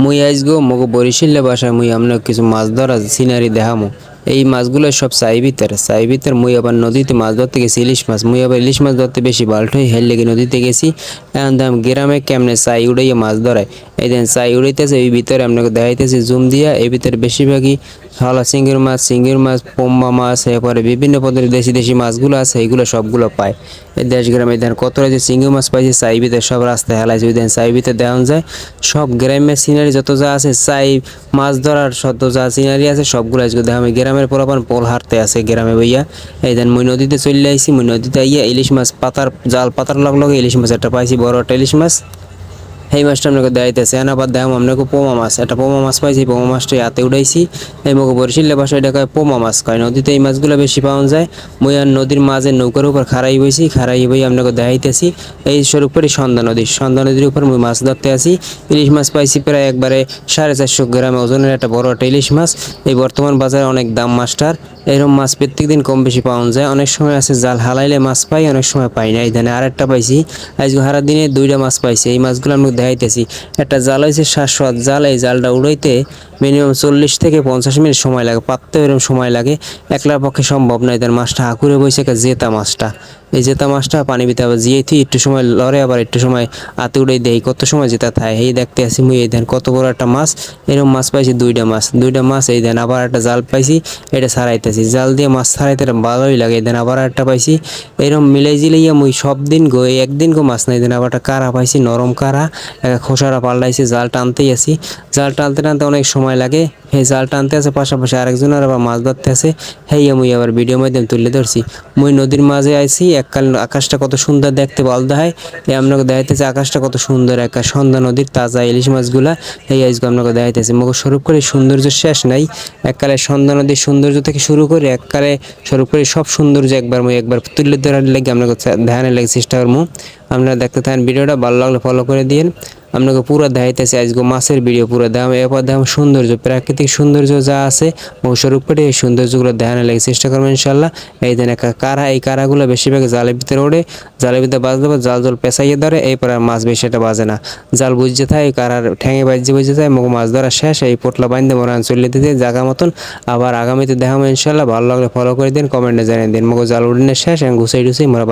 মুই আইসগো মগো বরিশিল্লা বাসায় মুই আপনার কিছু মাছ ধরা সিনারি দেখামু। এই মাছগুলো সব চাই ভিতরে মুই আবার নদীতে মাছ ধরতে গেছি, ইলিশ মাছ। মুই আবার ইলিশ মাছ ধরতে বেশি বাল্ট হই হেল লেগে নদীতে গেছি। এখন দাম গ্রামে কেমনে চাই উড়াইয়া মাছ ধরায়। এই দেন চাই উড়াইতেছে, এই ভিতরে আপনাকে দেখাইতেছে জুম দিয়া, এই ভিতরে বেশিরভাগই হালা চিংড়ি মাছ চিংড়ি মাছ, পোম্বা মাছ, এরপরে বিভিন্ন পদের দেশি দেশি মাছগুলো আছে, এইগুলো সবগুলো পায়। এই দেশ গ্রামে দেন কত যে চিংড়ি মাছ পাইছে চাই ভিতরে সব রাস্তায় হেলাইছে। ওই দেন চাই ভিতরে দেওয়া যায় সব গ্রামের সিনারি যত যা আছে চাই মাছ ধরার শত যা সিনারি আছে, সবগুলো আজকে দেখা আমি গ্রামের পোলাপান পোল হারতে আছে গ্রামে বইয়া। এই দেন মই নদীতে চলে আইছি, মই নদীতে আইয়া ইলিশ মাছ পাতার, জাল পাতার লগ লগে ইলিশ মাছ একটা পাইছি, বড় একটা ইলিশ মাছ। এই মাছটা আপনাকে দেখাইতেছে এন আবার দেখাম আপনাকে পোমা মাছ। একটা পোমা মাছ পাইছি, পোমা মাছটা হাতে উঠাইছি এই মুখে বরিশিল্লে বাসায় এটা পোমা মাছ কয়। নদীতে এই মাছগুলো বেশি পাওয়া যায়। মই আর নদীর মাঝে নৌকার উপর খাড়াই বইছি, খাড়াই বই আপনাকে দেখাইতেছি এই স্বরূপ করে সন্ধ্যা নদী সন্ধ্যা নদীর উপর মই মাছ ধরতে আসি ইলিশ মাছ পাইছি প্রায় একবারে সাড়ে চারশো গ্রাম ওজনের একটা বড় একটা ইলিশ মাছ। এই বর্তমান বাজারে অনেক দাম মাছটার। এরকম মাছ প্রত্যেক দিন কম বেশি পাওয়া যায়। অনেক সময় আছে জাল হালাইলে মাছ পাই, অনেক সময় পাই না। এই ধানে আর একটা পাইছি, আজকে হারা দিনে দুইটা মাছ পাইছি, এই মাছগুলো আমি দেখাইতেছি। একটা জাল হয়েছে হাত জাল, এই জালটা উড়াইতে মিনিমাম চল্লিশ থেকে পঞ্চাশ মিনিট সময় লাগে পাততে এরকম সময় লাগে। একলার পক্ষে সম্ভব নয় তার মাছটা হাঁকুরে বইছে জেতা মাছটা। এই জেতা মাছটা পানি ভিতরে আবার জিয়েছি একটু সময় লড়ে আবার একটু সময় আতে উড়ে দেয় কত সময় জেতা থাকে, এই দেখতে আসি মুই, এই দেন কত বড় একটা মাছ এরকম মাছ পাইছি দুইটা মাছ। দুইটা মাছ, এই দেন আবার একটা জাল পাইছি, এটা ছাড়াইতেছি। জাল দিয়ে মাছ এটা ভালোই লাগে, এই দেন আবার একটা পাইছি। এরকম মিলাই জিলাইয়া মুই সব দিন গো একদিন গো মাছ নাই দেন আবার একটা কারা পাইছি, নরম কারা খোসারা পাল্টাইছি, জাল টানতেই আসি জাল টানতে টানতে অনেক সময় লাগে এই জাল টানতে আছে, পাশাপাশি আরেকজনের আবার মাছ ধরতে আছে। হেই মুই আবার ভিডিও মাধ্যমে তুলে ধরছি। মুই নদীর মাঝে আইছি, এককাল আকাশটা কত সুন্দর দেখতে বল দেখায় এই আপনাকে দেখাইতেছে আকাশটা কত সুন্দর, একটা সন্ধ্যা নদীর তাজা ইলিশ মাছগুলা। এই আজকে আপনাকে দেখাইতেছে। মুখ স্বরূপ করে সৌন্দর্য শেষ নাই। এককালে সন্ধ্যা নদীর সৌন্দর্য থেকে শুরু করে এককালে স্বরূপ করে সব সৌন্দর্য একবার মুই একবার তুলে ধরার লেগে আপনাকে ধ্যানের লেগে চেষ্টা করব। আপনারা দেখতে থাকেন, ভিডিওটা ভালো লাগলে ফলো করে দিন আপনাকে পুরো দেখাইতেছে আজকে মাছের ভিডিও পুরো দাম এরপর দাম সৌন্দর্য, প্রাকৃতিক সৌন্দর্য যা আছে স্বরূপ করে এই সৌন্দর্যগুলো দেখানোর লাগে চেষ্টা করবেন ইনশাল্লাহ এই দিন একটা কারা, এই কারাগুলো বেশিরভাগ জালের ভিতরে ওড়ে, জালের ভিতরে বাজলে পর জাল জল পেঁচাইয়ে ধরে, এরপর আর মাছ বেশি এটা বাজে না। জাল বুঝতে থাকে কারার ঠ্যাঙে বাজছে বুঝতে থাকে মুখ মাছ ধরা শেষ, এই পোটলা বাঁধতে মরান চলে দিতে জায়গা মতন। আবার আগামীতে দেখাবো ইনশাল্লাহ ভালো লাগলে ফলো করে দিন কমেন্টে জানিয়ে দিন। মুখ জাল উড়িনে শেষ গুছাই টুসাই মোরা